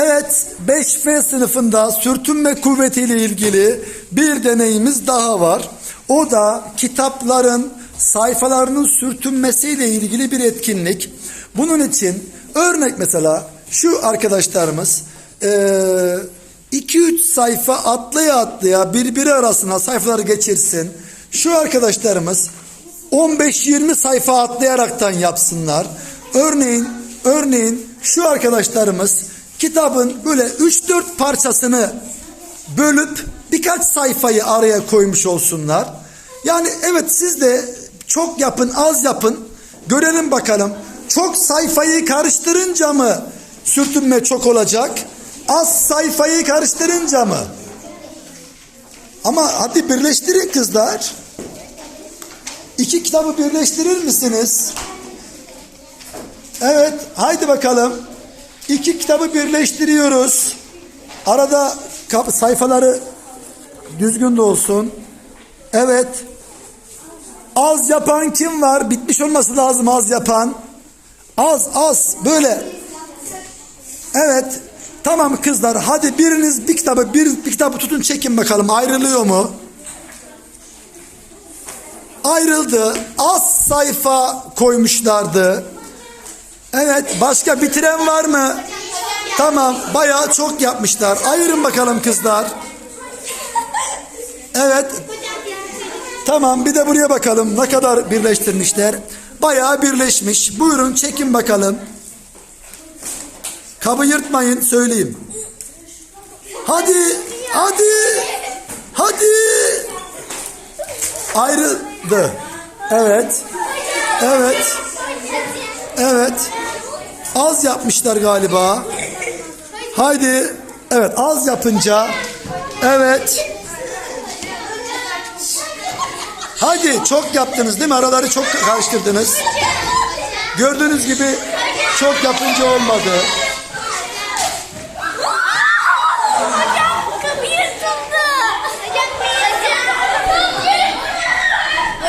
Evet 5F sınıfında sürtünme kuvvetiyle ilgili bir deneyimiz daha var. O da kitapların sayfalarının sürtünmesiyle ilgili bir etkinlik. Bunun için örnek mesela şu arkadaşlarımız 2-3 sayfa atlaya atlaya birbiri arasına sayfaları geçirsin. Şu arkadaşlarımız 15-20 sayfa atlayaraktan yapsınlar. Örneğin örneğin şu arkadaşlarımız kitabın böyle 3-4 parçasını bölüp birkaç sayfayı araya koymuş olsunlar. Yani evet siz de çok yapın, az yapın. Görelim bakalım. Çok sayfayı karıştırınca mı sürtünme çok olacak? Az sayfayı karıştırınca mı? Ama hadi birleştirin kızlar. İki kitabı birleştirir misiniz? Evet, haydi bakalım. İki kitabı birleştiriyoruz. Arada sayfaları düzgün de olsun. Evet. Az yapan kim var? Bitmiş olması lazım az yapan. Az az böyle. Evet. Tamam kızlar hadi biriniz bir kitabı bir, bir kitabı tutun çekin bakalım ayrılıyor mu? Ayrıldı. Az sayfa koymuşlardı. Evet başka bitiren var mı? Tamam bayağı çok yapmışlar. Ayırın bakalım kızlar. Evet tamam bir de buraya bakalım ne kadar birleştirmişler. Bayağı birleşmiş. Buyurun çekin bakalım. Kabı yırtmayın söyleyeyim. Hadi hadi hadi. Ayrıldı. Evet. Evet. Evet. Az yapmışlar galiba. Haydi. Evet az yapınca. Evet. Hadi çok yaptınız değil mi? Araları çok karıştırdınız. Gördüğünüz gibi çok yapınca olmadı.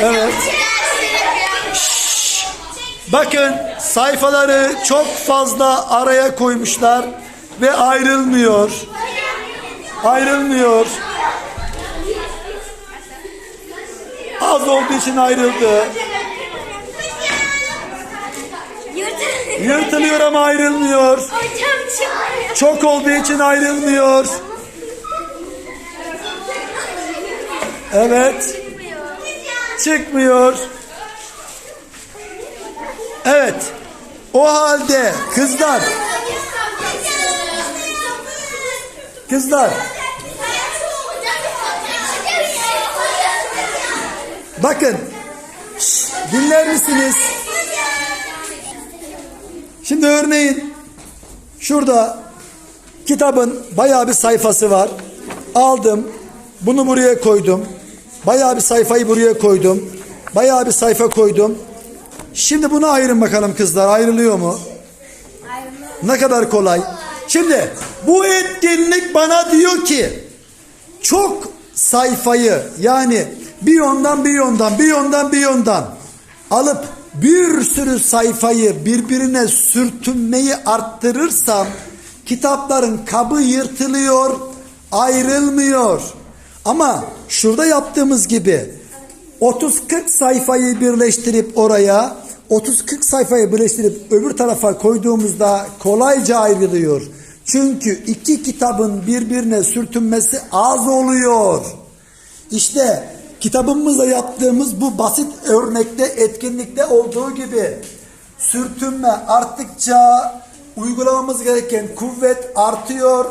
Evet. Bakın sayfaları çok fazla araya koymuşlar ve ayrılmıyor. Ayrılmıyor. Az olduğu için ayrıldı. Yırtılıyor ama ayrılmıyor. Çok olduğu için ayrılmıyor. Evet. Çıkmıyor. Evet. O halde kızlar, kızlar bakın. Dinler misiniz? Şimdi örneğin şurada kitabın bayağı bir sayfası var. Aldım. Bunu buraya koydum. Bayağı bir sayfayı buraya koydum. Bayağı bir sayfa koydum. Şimdi bunu ayırın bakalım kızlar. Ayrılıyor mu? Ne kadar kolay. Şimdi bu etkinlik bana diyor ki çok sayfayı yani bir yondan bir yondan bir yondan bir yondan alıp bir sürü sayfayı birbirine sürtünmeyi arttırırsam kitapların kabı yırtılıyor, ayrılmıyor. Ama şurada yaptığımız gibi 30-40 sayfayı birleştirip oraya 30-40 sayfayı birleştirip öbür tarafa koyduğumuzda kolayca ayrılıyor. Çünkü iki kitabın birbirine sürtünmesi az oluyor. İşte kitabımızda yaptığımız bu basit örnekte etkinlikte olduğu gibi sürtünme arttıkça uygulamamız gereken kuvvet artıyor.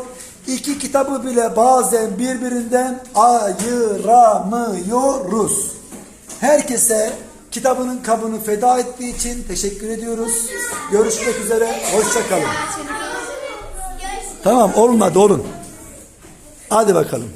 İki kitabı bile bazen birbirinden ayıramıyoruz. Herkese kitabının kabını feda ettiği için teşekkür ediyoruz. Görüşmek üzere. Hoşçakalın. Tamam olmadı olun. Hadi bakalım.